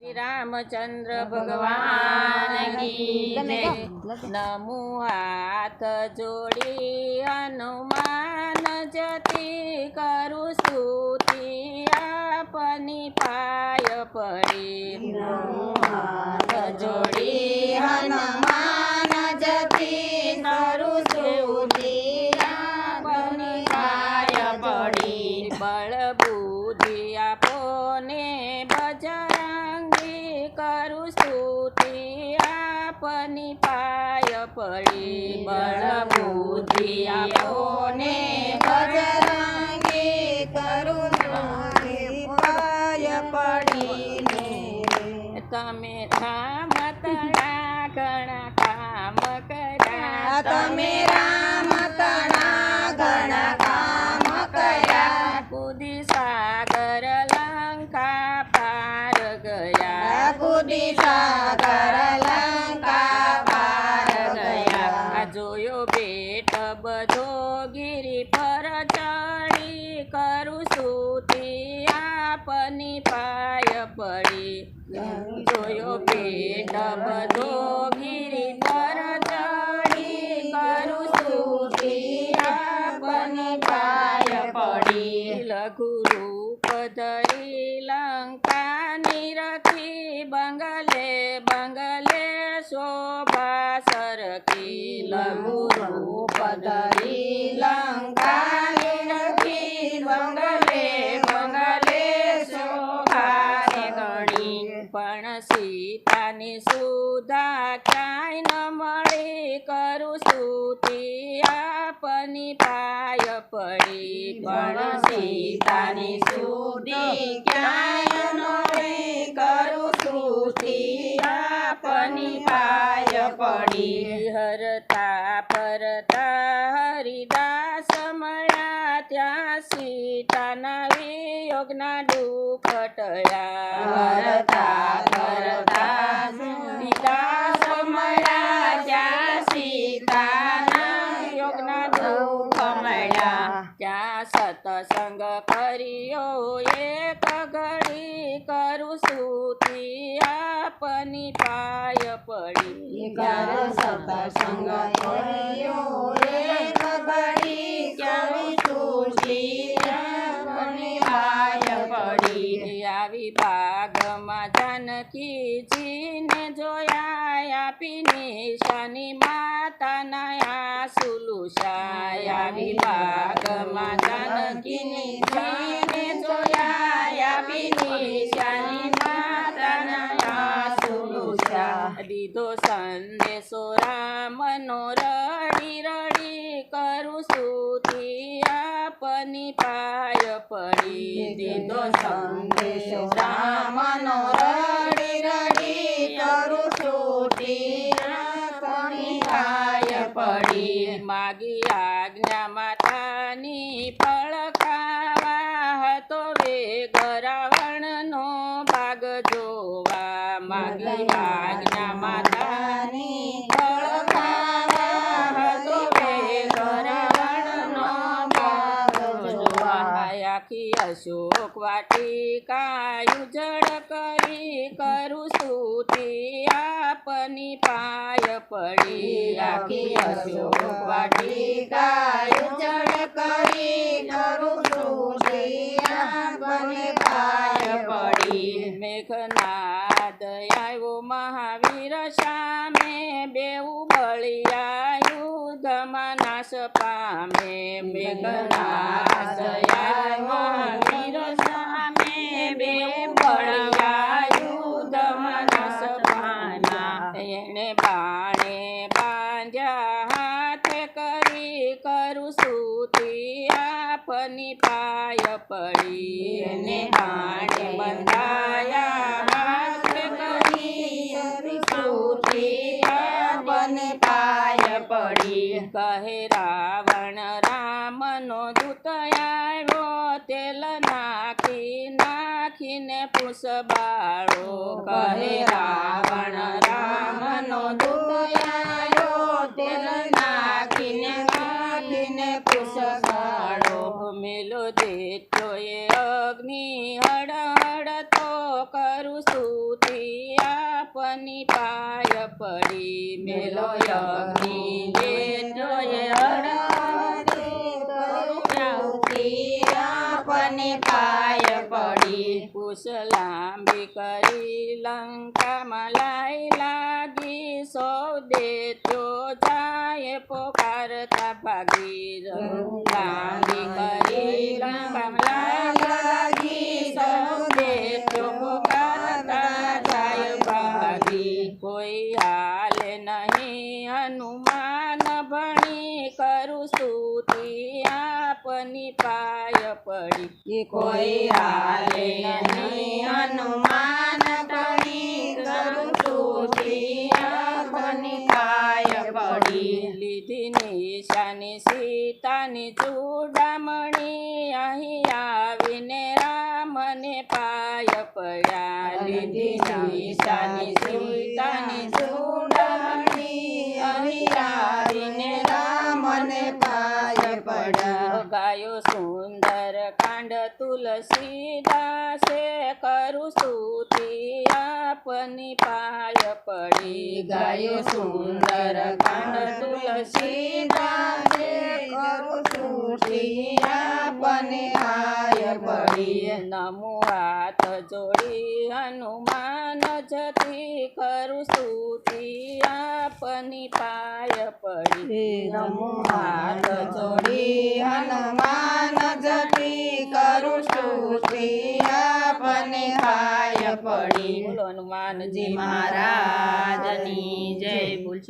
શ્રી રામચંદ્ર ભગવાન. નમો હાથ જોડી હનુમાન જતી કરું સ્તુતિ આપની પાય પડી. હાથ જોડી હનુમાન જતી કરું સ્તુતિ આપની પાય પડી. બળ બુદ્ધિ આપો પડી બળ બુદ્ધિ આપો ને બજરંગી કરું સ્તુતિ પાય પડીને તમે રામ તણા ઘણા કામ કર્યા. તમે રામ પડી, જોયો પેટ બધો ગીરી પર ચડી, કરું આપની પાય પડી. લઘુ રૂપ ધરી લંકાની રખી, બંગલે બંગલે શોભા સરખી. લઘુ રૂપ ધરી પણ સીતાની સુધા કાંઈ ન મળી. કરું સ્તુતિ આપની પાય પડી. પણ સીતાની સુધી ક્યાંય ન મળી. કરું સ્તુતિ આપની પાય પડી. હરતા પરતા હરિદાસ મળ્યા ત્યાં સીતાના વિયોગના દુઃખ ટળ્યા હરતા ફરતા વિદાસ મળ્યા ત્યાં સીતાના વિયોગના દુઃખ મળ્યા. ત્યાં સતસંગ કર્યો એક ઘડી કરું સુતી આપની પાય પડી. ત્યારે સતસંગ કર્યો એક ઘડી ક્યારે સુતી આપની પાય આવી બાગમાં જાનકીજીને જોયા આપીને શાની માતાના આંસુ લુસાય આવી બાગમાં જાનકીની જીને જોયા આપીને શાની માતાના આંસુ લુસા દીધો સંદેશો રામનો રડી રડી કરું સ્તુતિ આપની પાય પડી દીધો આખી અશોક વાટિકા ઉજળ કરી કરું સ્તુતિ આપની પાય પડી. રાખી અશોક વાટિકા ઉજળ કરી કરું સ્તુતિ આપની પાય પડી. મેઘના આવ્યો મહાવીર સામે બેઉ બળિયા યુદ્ધમાં નાશ પામે મેઘનાદ આવ્યો બે બળિયા યુદ્ધમાં નાશ એણે બાણે બાંધ્યા હાથે કરી કરું સ્તુતિ આપની પાય પડી એને બાણે બંધાયા કહે, રાવણ રામનો દૂત આવ્યો તેલ નાખી નાખીને પુષબાળો બાળો કહે, રાવણ રામનો દૂત આવ્યો તેલ નાખીને નાખીને પુષબાળો મેલો દેતો એ અગ્નિ હડ તો કરું છું સ્તુતિ આપની પાય પડી મેલો જોયે આપને પાય પડી. કુશ લાંબી કરી લંકામાં લાઈ લાગી. સૌ તો જાય પોકારતા ભાગી. લાંબી કરી લંકામાં લાઈ હાલે નહીં હનુમાન ભણી કરું સ્તુતિ આપની પાય પડી. કોઈ હાલે નહીં હનુમાન ભણી કરું સ્તુતિ આપની પાય પડી. લીધી નિશાની સીતાની ચૂડામણી પાય લીધી નિશાની સીતાની ચૂડામણી અહીં આવીને રામને પાય પડ્યા ગાયો સુંદર કાંડ તુલસીદાસે કરું સ્તુતિ આપની પાય પડી. ગાયો સુંદર કાંડ તુલસીદાસે કરું સ્તુતિ આપને પડી નમો હાથ જોડી હનુમાન જતી કરું સ્તુતિ આપની પાય પડી. નમો હાથ જોડી હનુમાન જતી કરું સ્તુતિ આપને પાય પડી. હનુમાનજી મહારાજની જય. બોલશું.